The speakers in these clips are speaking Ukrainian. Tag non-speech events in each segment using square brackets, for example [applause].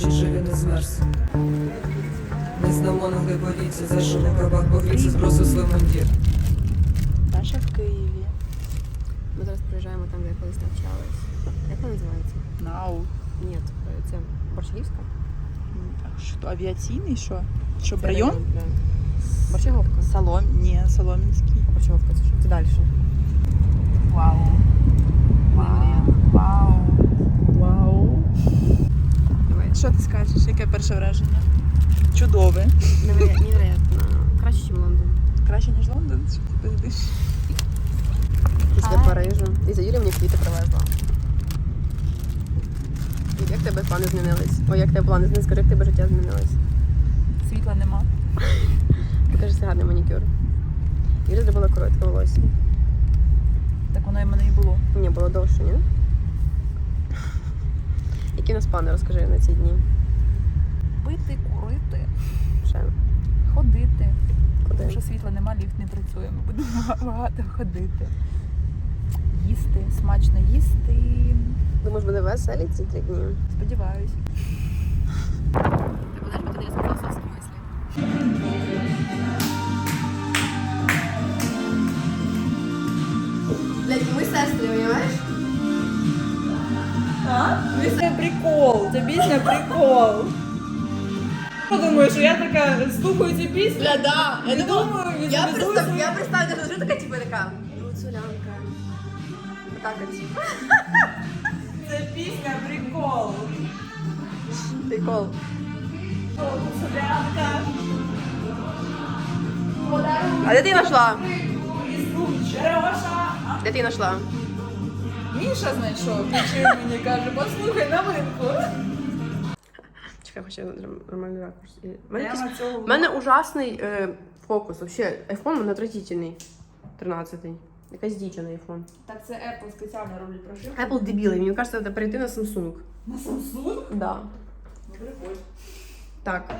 чи живі не змерз. Не знамо на глиборіці, за що на кабак повіці, збросив свій мундір. Даша в Києві. Ми зараз приїжджаємо там, де я колись навчалась. Як вона називається? Нау. Ні, це Борщагівська? А що, авіаційний що? Що, Це район? да. Борщаговка. Салом. Ні, Соломінський. А Борщаговка це що? Це далі. Вау. Вау. Вау. Вау. Що ти скажеш? Яке перше враження? Чудове. Невероятно. Краще, ніж Лондон. Краще, ніж Лондон? Що ти пиздиш? Після Парижу. І за Юлія мені квіти привезла. І Як тебе плани змінились? Ой, як тебе плани змінились? Скажи, як тебе життя змінилось? Світла нема. Покажи це гарний манікюр. Юля зробила коротке волосся. Так воно і в мене і було. Ні, було довше, ні? Які нас плани, розкажи на ці дні? Пити, курити, Ще ходити. куди? Тому що світла нема, ліфт не працює. Ми будемо [laughs] багато ходити. Їсти, смачно їсти. Думаєш, буде веселі ці три дні? Сподіваюсь. Пісня прикол. Я думаю, що я така слухаю цю пісню. Бля, да. Я і думала, думаю, я представ, я представляю, така, типу, така. Гуцулянка. Так от. [laughs] Це пісня прикол. Прикол. Гуцулянка. А де ти знайшла? Череша. Де ти знайшла? Міша знайшов, включив мені, каже, послухай новинку. Чекай, хочу нормальний ракурс. У мене, якийсь- цього мене ужасний е, фокус. Вообще, айфон мене отвратительний. 13-й. Якась діча на айфон. Так це Apple спеціально роблять прошивку. Apple дебіли, мені кажется, треба перейти на Samsung. На Samsung? Да. Ну, прикольно. Так.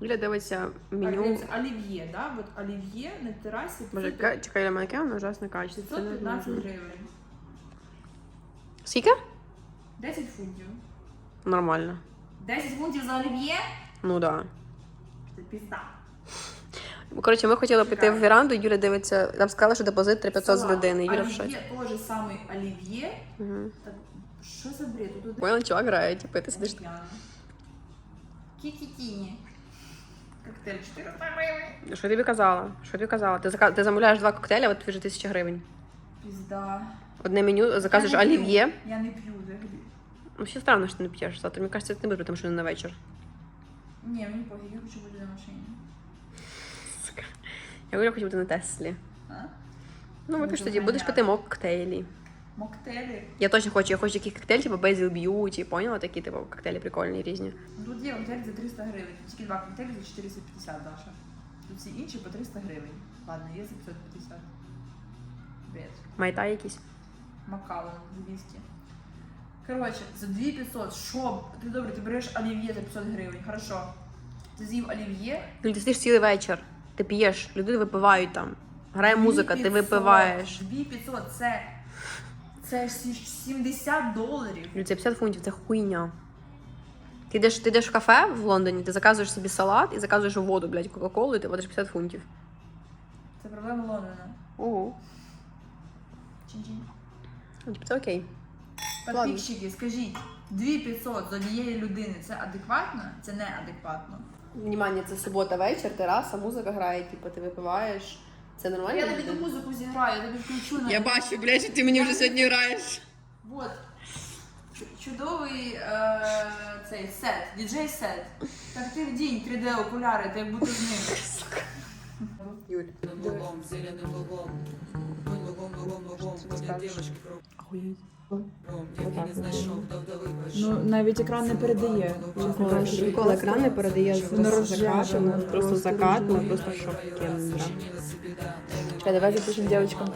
Юля дивиться меню. Олів'є, да? От олів'є на терасі Боже, ка- чекай, Юля, яке воно ужасне качество. Це 515 гривень. Скільки? 10 фунтів. Нормально. 10 фунтів за олів'є? Ну да. Це пізда. Коротше, ми хотіли піти в веранду, Юля дивиться, нам сказала, що депозит 3500 з людини. Юля в Олів'є, шоці. той же самий олів'є. Угу. Так, що за бред? Тут Поняла, чувак грає, типу, ти сидиш. Кікі-кіні. Коктейль 400 гривень. Що я тобі казала? Що я тобі казала? Ти, зака... ти замовляєш два коктейля, от вже тисяча гривень. Пізда. Одне меню, заказуєш олів'є. Я не п'ю взагалі. Ну, ще странно, що ти не п'єш. Завтра, мені кажеться, ти не буде, тому що не на вечір. Ні, мені пофіг, я хочу бути на машині. Я говорю, хочу бути на Теслі. А? Ну, випиш тоді, будеш пити моктейлі. Моктейлі. Я точно хочу, я хочу якийсь коктейль, типу Basil Beauty, поняла? Такі, типу, коктейлі прикольні, різні. Тут є коктейль за 300 гривень. Тільки два коктейлі за 450, Даша. Тут всі інші по 300 гривень. Ладно, є за 550. Бред. Майтай якісь. Макалон 200. Коротше, за 2500, що? Ти добре, ти береш олів'є за 500 гривень, хорошо. Ти з'їв олів'є, ти сидиш цілий вечір, ти п'єш, люди випивають там. Грає музика, ти випиваєш. 2500, це, це сі- 70 доларів. Юль, це 50 фунтів, це хуйня. Ти йдеш, ти йдеш в кафе в Лондоні, ти заказуєш собі салат і заказуєш воду, блядь, Кока-Колу, і ти платиш 50 фунтів. Це проблема Лондона. Ого. Чин-чин. Ну, типу, це окей. Подписчики, скажіть, 2500 з однієї людини це адекватно? Це неадекватно. Внимание, це субота вечір, тераса, музика грає, типу, ти випиваєш. Це нормально? Я тобі ту музику зіграю, я тобі включу на. Я бачу, блядь, що ти мені вже сьогодні граєш. Вот. Чудовий е, цей сет, діджей сет. Так ти вдінь 3D окуляри, ти як будто з ним. Юль. Лугом, зеленым лугом. Мы лугом, лугом, лугом, ходят девочки кругом. Я Ну, навіть екран не передає. Ніколи екран не передає Воно просто закат, ну просто шокендра. Чекай, давай запишемо дівчатам.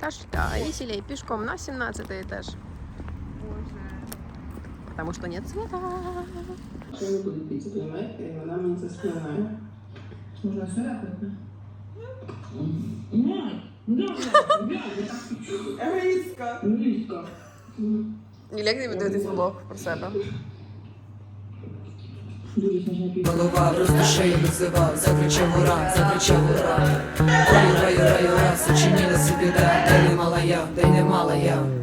Та ж, да, веселей, пішком на 17 этаж. Потому что нет света. Что вы будете пить, понимаете? Она мне заскленная. Нужно сюда хоть, Егоїстка. Як тобі дивитися влог про себе? Голова просто шею вызывал Закричал ура, закричав ура Раю, раю, раю, раз Сочинила собі, да де не мала я, де не мала Справа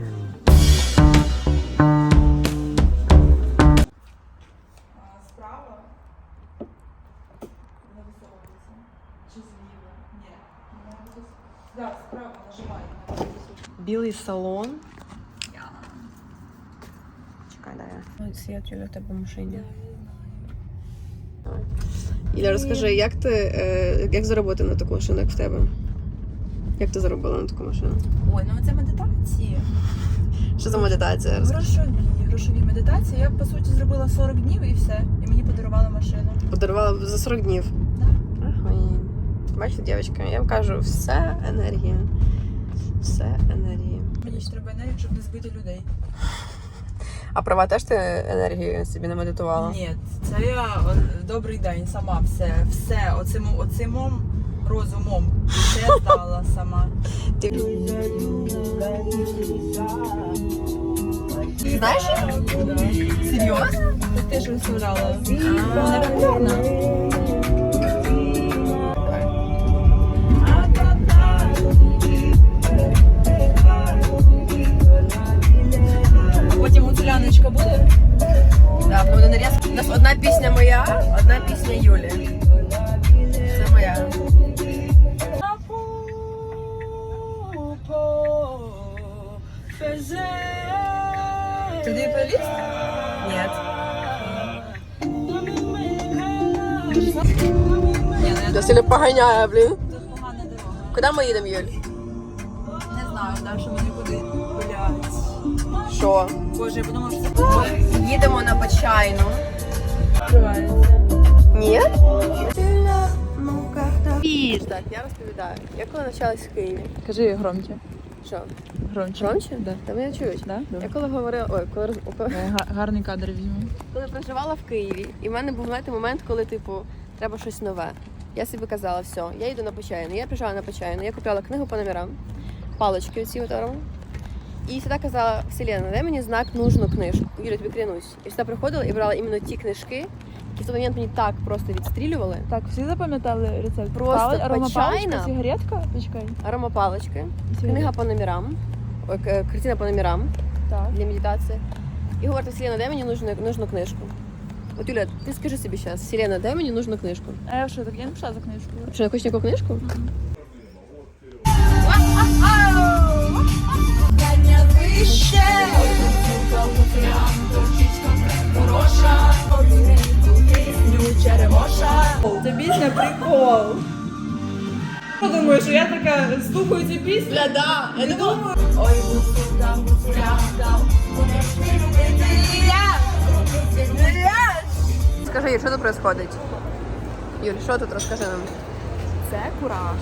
Білий салон. Чекай, дай. я. Ось я Юля в тебе машині. Іля, розкажи, як ти е, як заробити на таку машину, як в тебе? Як ти заробила на таку машину? Ой, ну це медитації. Що за медитація? Розкажи. Грошові, грошові медитації. Я по суті зробила 40 днів і все. І мені подарували машину. Подарувала за 40 днів. Да. Бачите, дівчатка, я вам кажу, все енергія. Все енергія. Мені ж треба енергію, щоб не збити людей. А права теж ти енергію собі не медитувала? Ні, це я добрий день сама все, все оцим, оцим розумом все здала сама. Знаєш? Серйозно? Ти ж виставляла. Вона популярна. У нас одна пісня моя, одна пісня Юлі. Це моя. Де плейліст? Ні. Ні, я Я сильно поганяю, блін. тут погана дорога. Куди ми їдемо, Юль? Не знаю, далі ми нікуди. Що? Боже, я подумала, що це Їдемо на Почайну. Ні? Так, я розповідаю. Я коли навчалась в Києві. Кажи громче. Що? Громче. Громче? Да. Та мене чують. Да? Я коли говорила, ой, коли, роз- коли, Гарний кадр візьму. коли проживала в Києві, і в мене був знаєте, момент, коли типу треба щось нове. Я собі казала, все, я йду на почайну. Я приїжджала на почайну, я купила книгу по номерам, палочки оці отором. І завжди казала, Вселена, дай мені знак нужну книжку. Юля, тобі клянусь. І завжди приходила і брала іменно ті книжки, які в той момент мені так просто відстрілювали. Так, всі запам'ятали рецепт? Просто аромапаличка, сигаретка? Почекай. Аромапалочки, книга по номерам, картина по номерам Так. для медитації. І говорить, Вселена, дай мені нужну, нужну книжку. От Юля, ти скажи собі зараз, Вселена, дай мені нужну книжку. А я що, так я не пішла за книжкою. Що, не хочеш ніяку книжку? Це пісня прикол. Я думаю, що я така слухаю цю пісню. Бля, да, я не думаю. Ой, Скажи, Юль, що тут відбувається? Юль, що тут розкажи нам? Це кураж.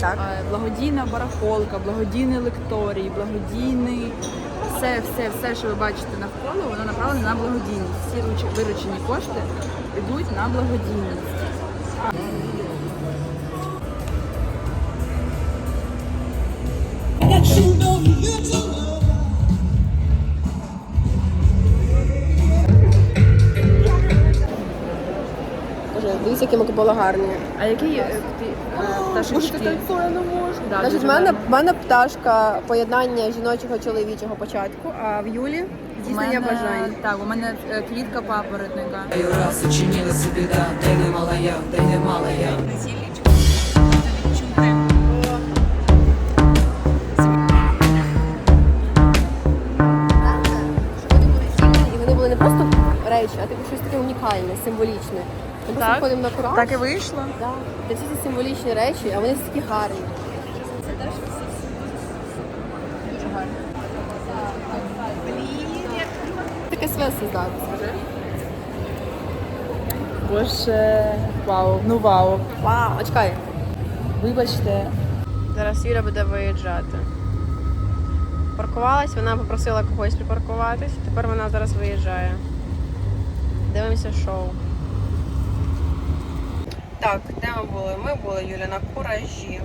Так. Е, Благодійна барахолка, благодійний лекторій, благодійний. Все, все, все, що ви бачите навколо, воно направлено на благодійність. Всі виручені кошти йдуть на благодійність. Дивіться, які ми купили гарні. А який е, ти е, пташечки? я не можу. Да, Значить, в дуже мене, гарно. в мене пташка поєднання жіночого чоловічого початку, а в Юлі У здійснення мене- бажань. Так, у мене е, квітка папоротника. Раз Сочинила себе, да Да не малая, да не малая Щоб вони були цінні, і вони були не просто речі, а типу щось таке унікальне, символічне. Ми просто Так. ходимо на кураж. Так і вийшло. Да. Всі ці символічні речі, а вони всі такі гарні. Дуже гарно. Таке своє создати, скажи. Боже, вау, ну вау. Вау, а чекай. Вибачте, Зараз Юля буде виїжджати. Паркувалась, вона попросила когось припаркуватись, тепер вона зараз виїжджає. Дивимося шоу. Так, де ми були? Ми були, Юля, на куражі.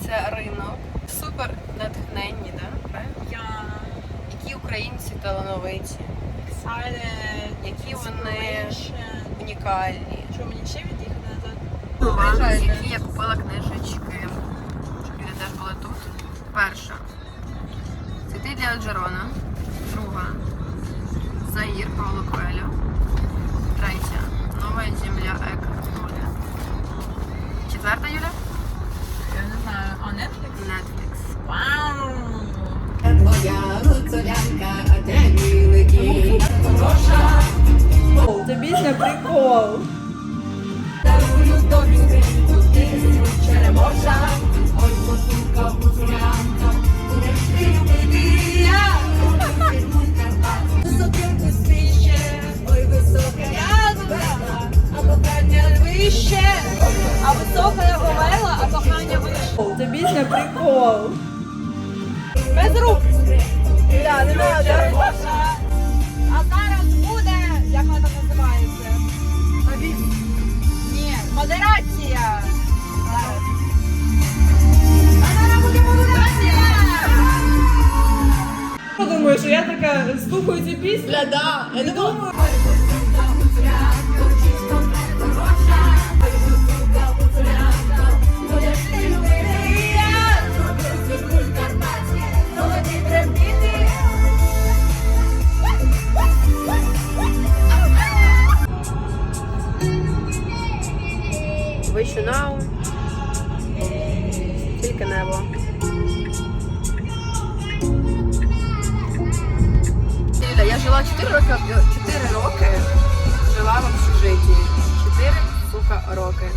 Це ринок. Супер натхненні, да? правильно? Які українці талановиті, які вони унікальні. Що мені ще назад? Уважно, які я купила книжечки. Щоб люди теж були тут. Перша. Цвіти для Джерона. Друга. Заїр Павло Коелю. Третя. Нова земля Толя. Четверта Юля? Я не знаю. А Netflix? Netflix. Це пісня прикол. А висока говорила, а кохання вище. Це пісня прикол. Без рук. Да, не надо. А зараз буде, як вона там називається? Ні, модерація. Я думаю, що я така слухаю цю пісню. Да, я не думаю. Жила 4 роки, 4 роки жила в общежитті. 4, сука, роки.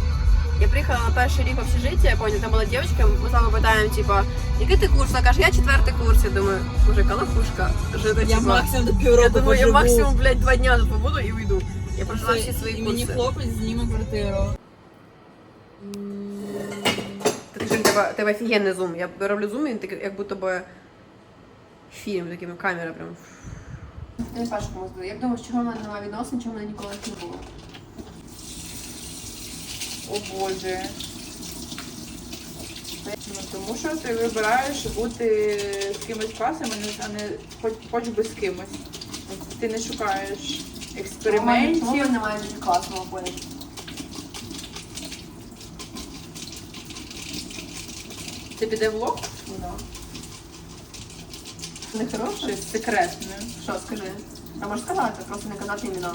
Я приїхала на перший рік в общежиття, я пам'ятаю, там була дівчинка, ми з вами питаємо, типа, який ти курс? Вона каже, я четвертий курс. Я думаю, може, калахушка жити, Я типа. максимум до Я півроку думаю, я поживу. максимум, блядь, два дня тут побуду і уйду. Я прожила всі свої І мені курси. хлопець зніме квартиру. Так що в тебе, в тебе офігенний зум. Я роблю зум, і він такий, як будто би фільм, такими камера прям. Ти Сашку мозку. Як думаєш, чого в мене немає відносин, чого в мене ніколи не було? О Боже. Ну, тому що ти вибираєш бути з кимось класом, а не- хоч, хоч би з кимось. Ти не шукаєш Чому в експериментів. мене немає дуже класного поняття? Це піде влог? Ну да. Не хороше? Щось секретне. Що, скажи? А можеш сказати, просто не казати імена.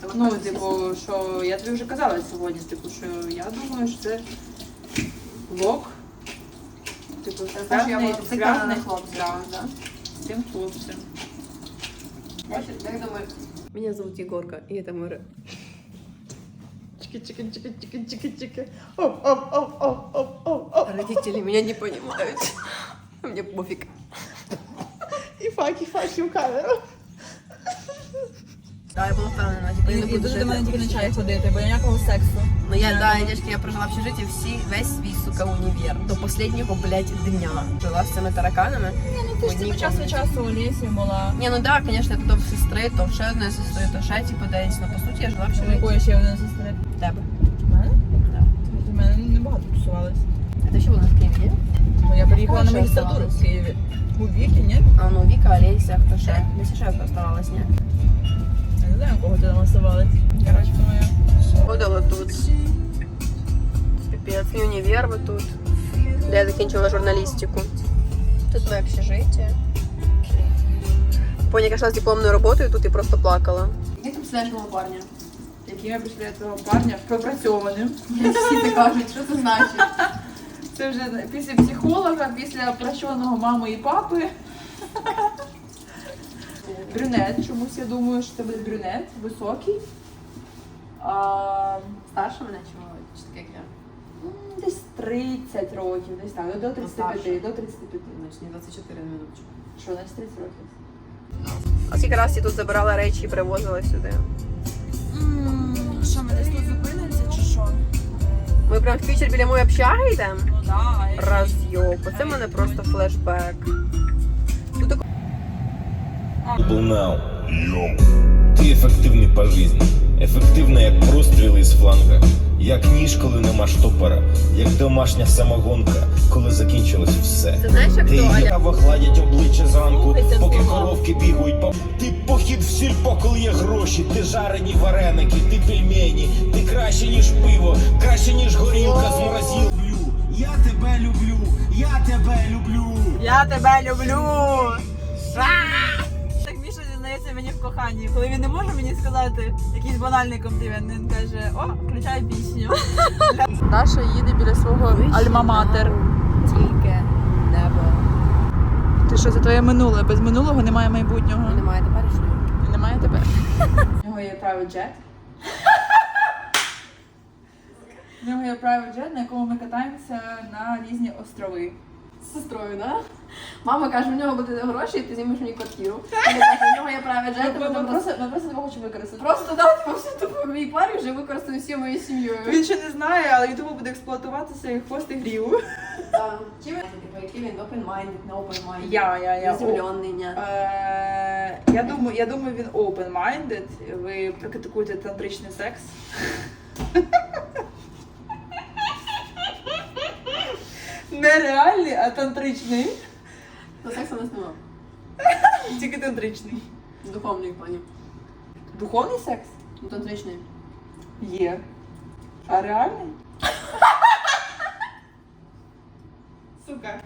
Тобто, Ну, так, типу, що я тобі вже казала сьогодні, типу, що я думаю, що це влог. Типу, Це те, що я була зв'язаний зациклена на зв'язаний, хлопцях, да, да? з тим хлопцем. Бачиш, як думаєш? Меня зовут Егорка, и это Мыра. Чики-чики-чики-чики-чики-чики. Оп-оп-оп-оп-оп-оп. Родители меня не понимают. Мне пофиг. І факи, факи в камеру. Да, я була впевнена, типу, я не буду жити на чай ходити, бо ніякого сексу. Ну я, да, я, дядьки, я прожила в общежитті всі, весь свій, сука, універ. До последнього, блядь, дня. Жила з цими тараканами. Ну ти ж типу час від часу у лісі була. Ні, ну да, звісно, то в сестри, то в ще одної сестри, то ще, типу, десь. Ну, по суті, я жила в У общежитті. якої ще одної сестри? Тебе. У мене? Да. У мене небагато тусувалось. А ти ще була в Києві. Ну я приїхала на магістратуру в Києві. У Віки, ні? А, ну, Віка, Олеся, хто ще? Десь ще оставалась, ні? Я не знаю, у кого ти там оставалась. Короче, моя. Ходила тут. Піпець, мій універ ви тут. Де я закінчила журналістику. Тут моє общежиття. Поня я йшла з дипломною роботою тут і просто плакала. Як ти представляєш мого парня? Яким я після цього парня пропрацьованим. Всі так кажуть, що це значить? Це вже після психолога, після прощеного мами і папи. Брюнет, чомусь я думаю, що це буде брюнет, високий. А, Старше мене чи молодь? Чи таке як я? м, десь 30 років, десь так, до 35, старше. до 35. Значить, не 24 на минуточку. Що, значить 30 років? А скільки раз я тут забирала речі і привозила сюди? Що, ми десь тут зупинимося чи що? Ми прям в фічер біля моєї общаги йдемо? Ну да. Разйоб. Оце в мене просто флешбек. Double Now. Ти ефективний по житті. Ефективний як простріли з фланга. Як ніж, коли нема штопора, як домашня самогонка, коли закінчилось все. Це знаєш, як Ти то, і Аля? я гладять обличчя зранку, поки коровки бігають по. Ти похід в сільпо, коли є гроші, ти жарені вареники, ти пельмені, ти краще, ніж пиво, краще, ніж горілка з морозил. Я тебе люблю, я тебе люблю. Я тебе люблю! Мені в коханні. Коли він не може мені сказати якийсь банальний комплімент, він каже: О, включай пісню. [laughs] Даша їде біля свого альма-матер. Тільки небо. Ти що, це твоє минуле? Без минулого немає майбутнього. І немає теперішнього. І немає тебе. У [laughs] нього є private jet. [laughs] У нього є private jet, на якому ми катаємося на різні острови. З сестрою, да? Мама каже, в нього буде гроші, і ти знімеш мені квартиру. Вона каже, в нього є праве Ми, жити, ми, ми просто... ми просто тебе хочемо використати. Просто дати по всю тупо мій парі вже використаю всією моєю сім'єю. Він ще не знає, але він тому буде експлуатуватися як хвост і грів. Так. Чим типу, який він open-minded, не open-minded? Я, я, я. Заземлений, ні. Е, я думаю, я думаю, він open-minded. Ви практикуєте тантричний секс. Не реальний, а тантричний. То сексу нас нема. Тільки тантричний. В духовній плані. Духовний секс? Ну, тантричний. Є. А реальний? Сука.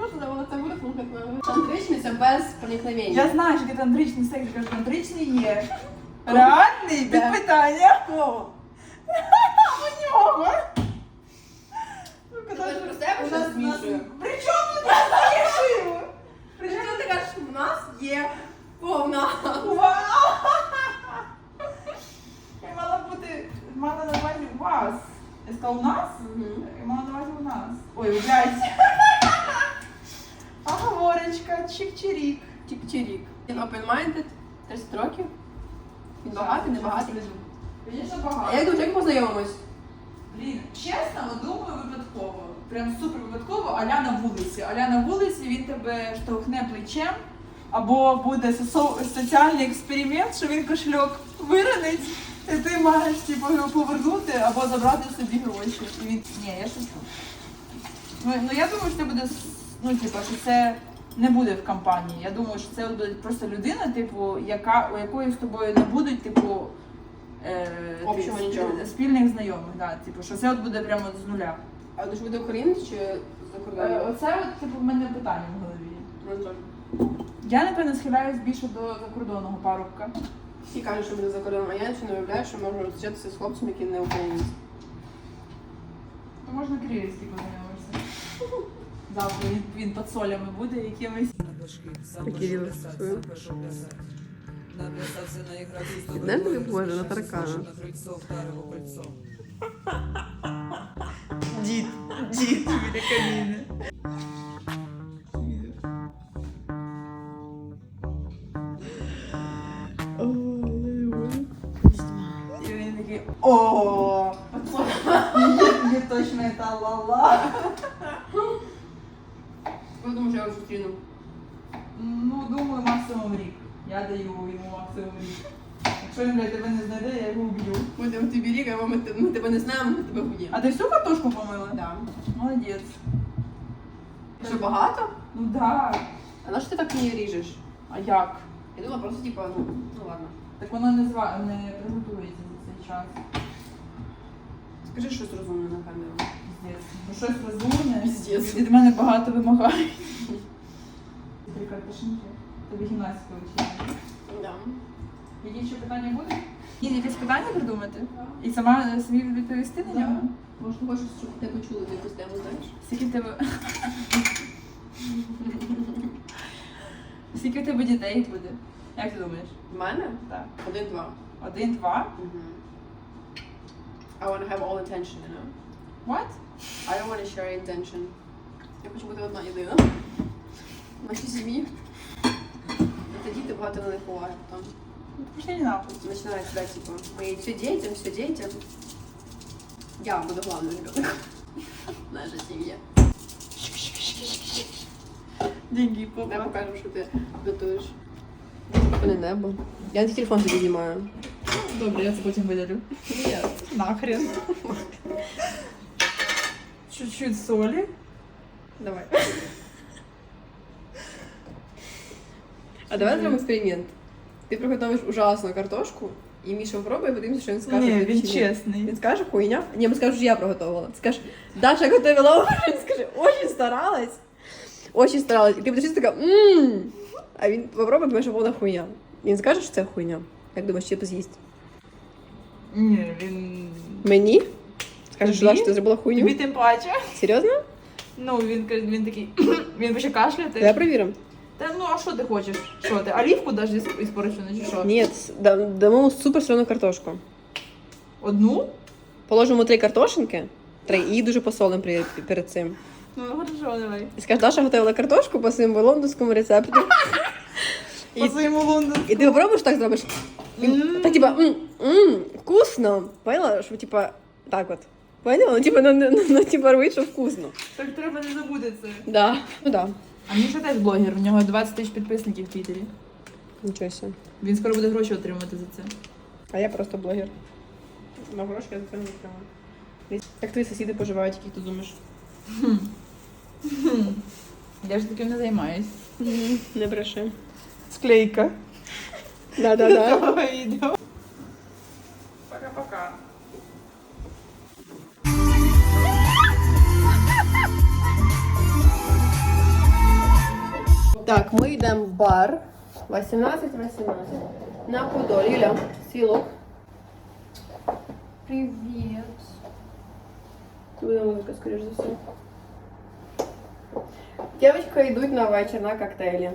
Можна було це вислухати. Тантричний це без проникновення. Я знаю, що ти тантричний секс, я кажу, тантричний є. [laughs] Реальний? Під питання. [laughs] У нього. Ти кажеш про себе, У що нас- змішує? При чому тут змішуємо? При чому ти кажеш, у нас є повна. Вау! Я мала бути, мала на увазі у вас. Я сказала у нас? Я мала на увазі у нас. Ой, блядь. А говорочка, чик-чирік. Тік-чирік. Він open-minded, 30 років. Він багатий, не багатий. Звісно, А багато. як думаєш, як ми познайомимось? Блін, чесно, думаю, випадково. Прям супер випадково, аля на вулиці. Аля на вулиці він тебе штовхне плечем, або буде со- соціальний експеримент, що він кошельок виронить, і ти маєш типу, його повернути або забрати собі гроші. І він. Ні, я шучу. Ну, ну я думаю, що це буде ну, типу, що це не буде в компанії. Я думаю, що це буде просто людина, типу, яка, у якої з тобою не будуть, типу. Е, Общого ти- нічого. Спільних знайомих, да, типу, що це от буде прямо з нуля. А ж буде українець чи за Е, кордоном? оце от, типу, в мене питання в голові. Ну. Я, напевно, схиляюсь більше до закордонного парубка. Всі кажуть, що буде за кордоном, а я ще не уявляю, що можу зустрічатися з хлопцем, який не українець. То можна кирилівський познайомишся. Завтра він, він під солями буде якимось. Кирилл, свою. Знаєш, таке похоже на таракана? Дід, дід біля каміни. Я його зустріну. Ну, думаю, максимум рік. Я даю йому максимум рік. Якщо він тебе не знайде, я його вб'ю. Будемо тобі рік, або ми, те- ми тебе не знаємо, ми тебе вб'ємо. А ти всю картошку помила? Да. Молодець. Що багато? Ну да. А на що ти так її ріжеш? А як? Я думала, просто типа, ну, ну ладно. Так воно не зва... не приготується за цей час. Скажи щось розумне на камеру. Піздець. Ну щось розумне. Піздець. Від мене багато вимагають. Три картошинки. Тобі гімнастика вчити. Да. Які ще питання будуть? Ні, якесь питання придумати? І сама собі відповісти на нього? Може, ти хочеш, щоб тебе чули на якусь тему, знаєш? Скільки в тебе. Скільки в тебе дітей буде? Як ти думаєш? В мене? Так. Один-два. Один, два? I want to have all attention, you know? What? I don't want to share attention. Я хочу бути одна єдина На всій сім'ї. І тоді ти багато на них уваги потім. Ну, Пошли нахуй. Начинает тебя, типа, мы все детям, все детям. Я буду главным ребенком. [laughs] Наша семья. Деньги, Давай папа. покажем, что ты готовишь. Блин, небо. Я на телефон тобі знімаю. Добре, я це потім видалю. Ні. Нахрен. [laughs] Чуть-чуть солі. Давай. А давай зробимо експеримент. Ти приготуєш ужасну картошку, і Міша попробує, подивимося, що він скаже. Ні, тобі він чи ні. чесний. Він скаже хуйня? Ні, ми скажемо, що я приготувала. Ти скажеш, Даша готувала, [laughs] він скаже, очень старалась. Очень старалась. І ти будеш така, ммм. А він попробує, думає, що вона хуйня. Він скаже, що це хуйня. Як думаєш, чи з'їсть? Ні, він. Мені? Скажеш, що Тобі? Даша, ти зробила хуйню? Тобі тим паче. Серйозно? Ну, він, він такий. [clears throat] він почне кашляти. Давай перевіримо. Та ну а що ти хочеш? Що ти? Олівку даш із, із чи що? Ні, да- дамо супер солену картошку. Одну? Положимо три картошинки, три, і дуже посолимо при- перед цим. Ну хорошо, давай. І скажеш, Даша готувала картошку по своєму лондонському рецепту. І, [laughs] По своєму Лондону. і ти попробуєш так зробиш? М. Так, типа, м, м, вкусно. Поняла? Що, типа, так от. Поняла? Ну, типа, ну, ну, ну, ну, типа, робить, що вкусно. Так треба не забути це. Да. Ну да. А Міша теж блогер, у нього 20 тисяч підписників в Твіттері. Нічого себе. Він скоро буде гроші отримувати за це. А я просто блогер. На гроші я за це не отримала. Як твої сусіди поживають, яких ти думаєш? Я ж таким не займаюсь. Не бреши. Склейка. [laughs] Да-да-да. відео. Пока-пока. Так, ми йдемо в бар. 18-18. На Подолі. Юля, сілок. Привіт. Це буде музика, скоріш за все. Дівчатки йдуть на вечір на коктейлі.